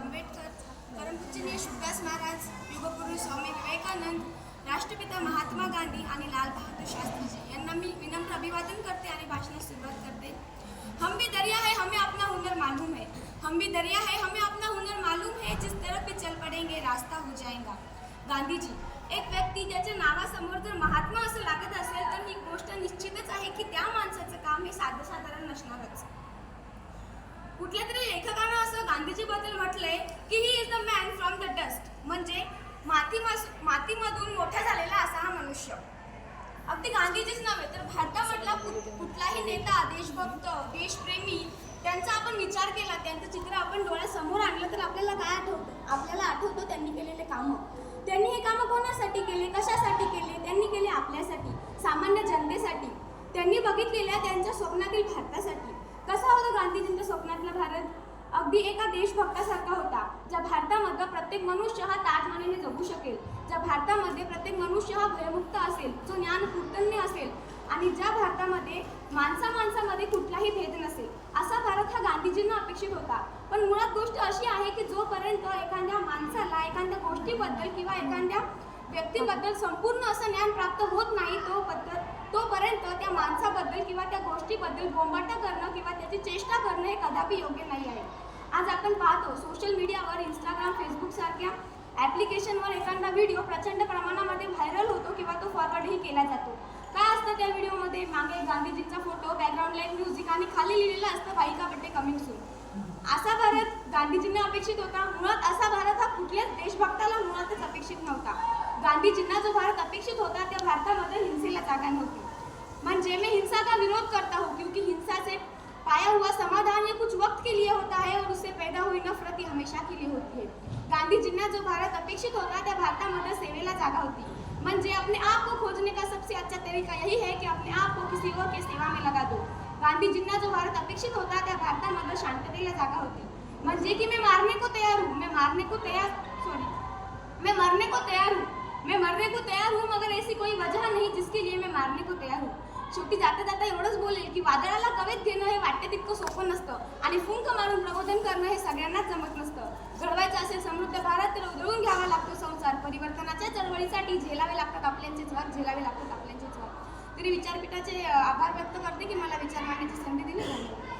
आंबेडकर परमपूजनीय सुभाष महाराज युगपुरुष स्वामी विवेकानंद राष्ट्रपिता महात्मा गांधी आणि लाल बहादूर शास्त्रीजी यांना मी विनम्र अभिवादन करते आणि भाषणास सुरुवात करते. हम भी दरिया है हमें अपना हुनर मालूम है. हम भी दरिया है हमें अपना हुनर मालूम है. जिस तरफ भी चल पड़ेंगे रास्ता हो जाएगा. गांधीजी एक व्यक्ती ज्याच्या नावासमोर जर महात्मा असं लागत असेल तर ही गोष्ट निश्चितच आहे की त्या माणसाचं काम हे साधं साधारण नसणारच. कुठल्या तरी लेखकानं असं गांधीजीबद्दल म्हटलंय की he is the man from the dust म्हणजे माती मातीमधून मोठा झालेला असा हा मनुष्य. अगदी गांधीजीच नव्हे तर भारतामधला कुठलाही नेता देशभक्त देशप्रेमी त्यांचा आपण विचार केला त्यांचं चित्र आपण डोळ्यासमोर आणलं तर आपल्याला काय आठवतं? आपल्याला आठवतं त्यांनी केलेले कामं. त्यांनी हे कामं कोणासाठी केले? कशासाठी केले? त्यांनी केले आपल्यासाठी सामान्य जनतेसाठी. त्यांनी बघितलेल्या त्यांच्या स्वप्नातील भारतासाठी. स्वप्नातला भारत अगदी एका देशभक्तासारखा होता ज्या भारतामधला प्रत्येक मनुष्य हा ताजमानेने जगू शकेल ज्या भारतामध्ये प्रत्येक मनुष्य हा भयमुक्त असेल जो ज्ञान कीर्तन्य असेल आणि ज्या भारतामध्ये माणसा माणसामध्ये कुठलाही भेद नसेल असा भारत हा गांधीजींना अपेक्षित होता. पण मुळात गोष्ट अशी आहे की जोपर्यंत एखाद्या माणसाला एखाद्या गोष्टीबद्दल किंवा एखाद्या व्यक्तीबद्दल संपूर्ण असं ज्ञान प्राप्त होत नाही तो पद्धत तोपर्यंत त्या माणसाबद्दल किंवा त्या गोष्टीबद्दल बोंबाटा करणं किंवा त्याची चेष्टा करणं हे कदापि योग्य नाही आहे. आज आपण पाहतो सोशल मीडियावर इंस्टाग्राम फेसबुक सारख्या ॲप्लिकेशनवर एखादा व्हिडिओ प्रचंड प्रमाणामध्ये व्हायरल होतो किंवा तो फॉरवर्डही केला जातो. काय असतं त्या व्हिडिओमध्ये मागे गांधीजींचा फोटो बॅकग्राऊंडला एक म्युझिक आणि खाली लिहिलेलं असतं बाईका बड्डे कमिंग सून असा भारत गांधीजींना अपेक्षित होता. मुळात असा भारत हा कुठल्याच देशभक्ताला मुळातच अपेक्षित नव्हता. गांधीजींना जो भारत अपेक्षित होता त्या भारतामध्ये हिंसेला जागा नव्हती. म्हणजे में हिंसा का विरोध करता हूँ, क्योंकि हिंसा से पाया हुआ समाधान ये कुछ वक्त के लिए होता है और उससे पैदा हुई नफरत ही हमेशा के लिए होती है। गांधीजींना जो भारत अपेक्षित होता त्या भारतामध्ये सेवेला जागा होती। म्हणजे अपने आप को खोजने का सबसे अच्छा तरीका यही है कि अपने आप को किसी और के सेवा में लगा दो। गांधी गांधीजींना जो भारत अपेक्षित होता त्या भारतामध्ये शांततेला जागा होती। म्हणजे की मैं मारने को तैयार हूँ, मैं मारने को तैयार सॉरी मैं मरने को तैयार हूँ, मैं मरने को तैयार हूँ, मगर ऐसी कोई वजह नहीं जिसके लिए मैं मारने को तयार शेवटी जाता जाता एवढंच बोलेल की वादळाला कवेत घेणं हे वाटते तितकं सोपं नसतं. आणि फुंक मारून प्रबोधन करणं हे सगळ्यांनाच जमत नसतं. घडवायचं असेल समृद्ध भारत तर उधळून घ्यावा लागतो संसार. परिवर्तनाच्या चळवळीसाठी झेलावे लागतात आपल्यांचेच वाद झेलावे लागतात आपल्यांचेच वाद तरी विचारपीठाचे आभार व्यक्त करते की मला विचार मांडण्याची संधी दिली? धन्यवाद.